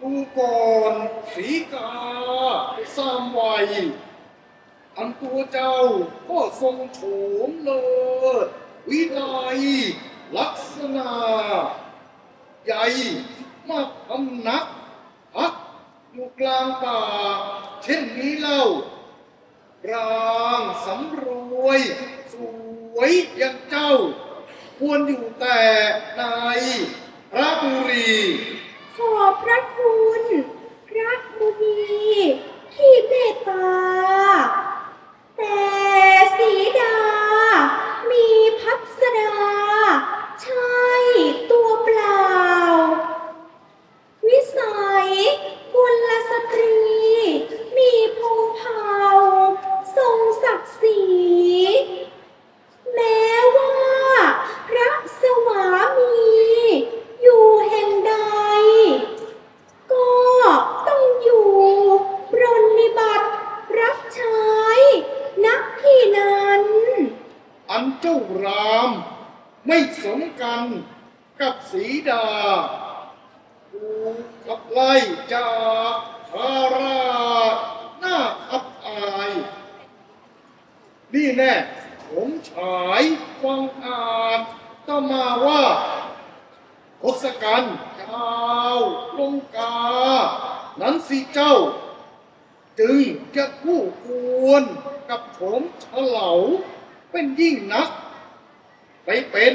ดูก่อนสีกาสามวัย อันตัวเจ้าก็ทรงโฉมเลิศวิไลลักษณะ ใหญ่มากพำนักพักอยู่กลางป่า เช่นนี้เล่าร่างสำรวย สวยอย่างเจ้า ควรอยู่แต่ในพระบุรี ขอบพระคุณ พระมุนีที่เมตตา แต่สีดา มีพัสดา ใช่ตัวเปล่า วิสัยกุลสตรี มีพงเผ่า ทรงศักดิ์ศรี แม้ว่า พระสวามี อยู่แห่งใด ก็ต้องอยู่ปรนนิบัติรับใช้นักที่นั้น อัน เจ้าราม ไม่สมกันกับสีดาถูกขับไล่จากพาราหน้าอับอาย นี่แน่ผมฉายฟังอ่านตมาว่าทศกัณฐ์เจ้าลงกา นั้นสิเจ้า จึงจะคู่ควรกับผมเฉลา เป็นยิ่งนัก ไปเป็น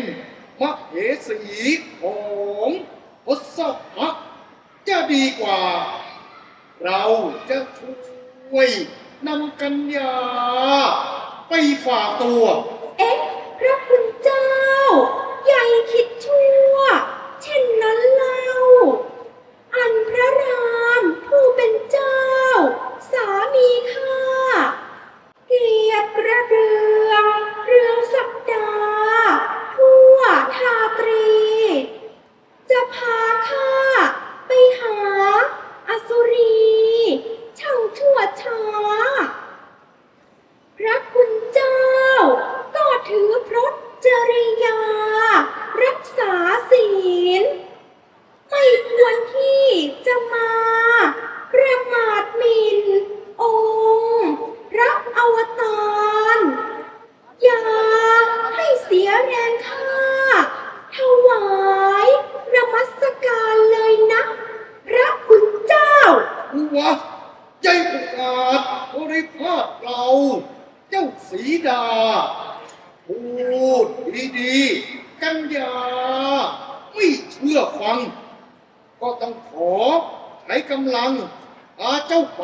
มเหสีของทศพจะดีกว่า เราจะช่วยนำกัญญา ไปฝากตัว เอ๊ะพระคุณเจ้า ใหญ่คิดชั่ว เช่นนั้นเล่า อันพระรามผู้เป็นเจ้า สามีข้า เกียรติกระเดืองเรืองสัปดาห์ทั่วทาตรี จะพาข้าไปหาอสุรี ช่างชั่วช้า พระคุณเจ้า ก็ถือพรตจริยา รักษาศีล ไม่ควรที่จะมาประมาทหมินองค์พระอวตาร อย่าให้เสียแรงค่า ถวายนมัสการเลยนะ พระคุณเจ้า ผู้วะใจประกาศบริพาทเรา เจ้า สีดา พูดดีๆ กันยา ไม่เชื่อฟัง ก็ต้องขอใช้กำลังพาเจ้าไป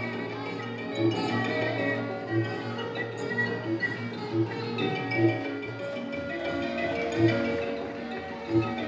พ